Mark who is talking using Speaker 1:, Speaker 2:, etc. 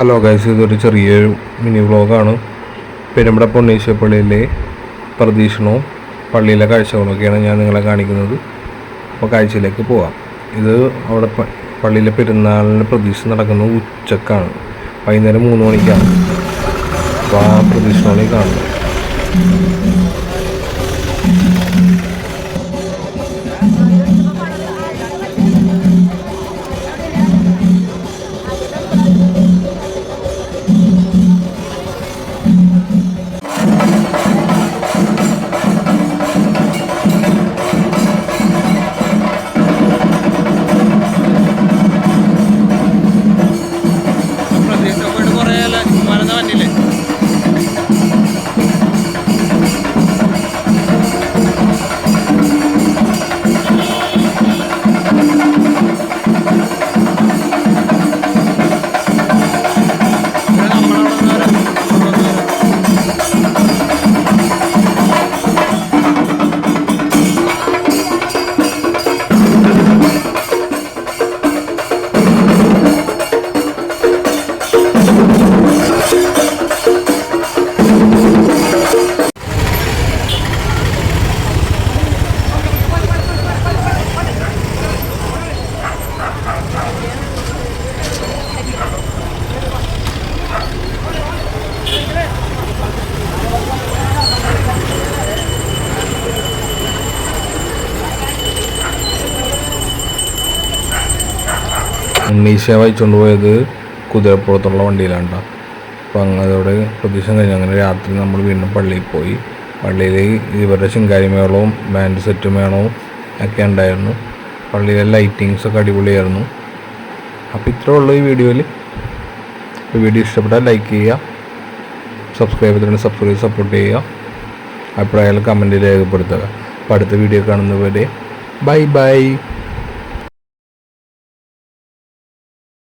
Speaker 1: Hello guys ഇതൊരു ചെറിയൊരു mini വ്ളോഗാണ് പെരുമ്പട പൊന്നീശ്വരപ്പള്ളിയിലെ പ്രദീക്ഷണവും പള്ളിയിലെ കാഴ്ചകളൊക്കെയാണ് ഞാൻ നിങ്ങളെ കാണിക്കുന്നത്. അപ്പോൾ കാഴ്ചയിലേക്ക് പോവാം. ഇത് അവിടെ പള്ളിയിലെ പെരുന്നാളിന്റെ പ്രതീക്ഷ നടക്കുന്നത് ഉച്ചക്കാണ്. വൈകുന്നേരം മൂന്ന് മണിക്കാണ്. അപ്പോൾ ആ പ്രതീക്ഷണോളി കാണുന്നത് ഉണ്ണീശ വായിച്ചുകൊണ്ട് പോയത് കുതിരപ്പുറത്തുള്ള വണ്ടിയിലാണ് കേട്ടോ അപ്പോൾ അതോടെ പ്രതീക്ഷ കഴിഞ്ഞു അങ്ങനെ രാത്രി നമ്മൾ വീണ്ടും പള്ളിയിൽ പോയി. പള്ളിയിൽ ഇവരുടെ ശിങ്കാരി മേളവും ബാൻഡ് സെറ്റ് മേളവും ഒക്കെ ഉണ്ടായിരുന്നു. പള്ളിയിലെ ലൈറ്റിങ്സൊക്കെ അടിപൊളിയായിരുന്നു. അപ്പോൾ ഇത്രേ ഉള്ളൂ ഈ വീഡിയോയിൽ വീഡിയോ ഇഷ്ടപ്പെട്ടാൽ ലൈക്ക് ചെയ്യുക. സബ്സ്ക്രൈബ് ചെയ്തിട്ടുണ്ട് സബ്സ്ക്രൈബ് സപ്പോർട്ട് ചെയ്യുക. അഭിപ്രായങ്ങൾ കമന്റിൽ രേഖപ്പെടുത്തുക. അപ്പോൾ അടുത്ത വീഡിയോ കാണുന്നവരെ ബൈ ബൈ.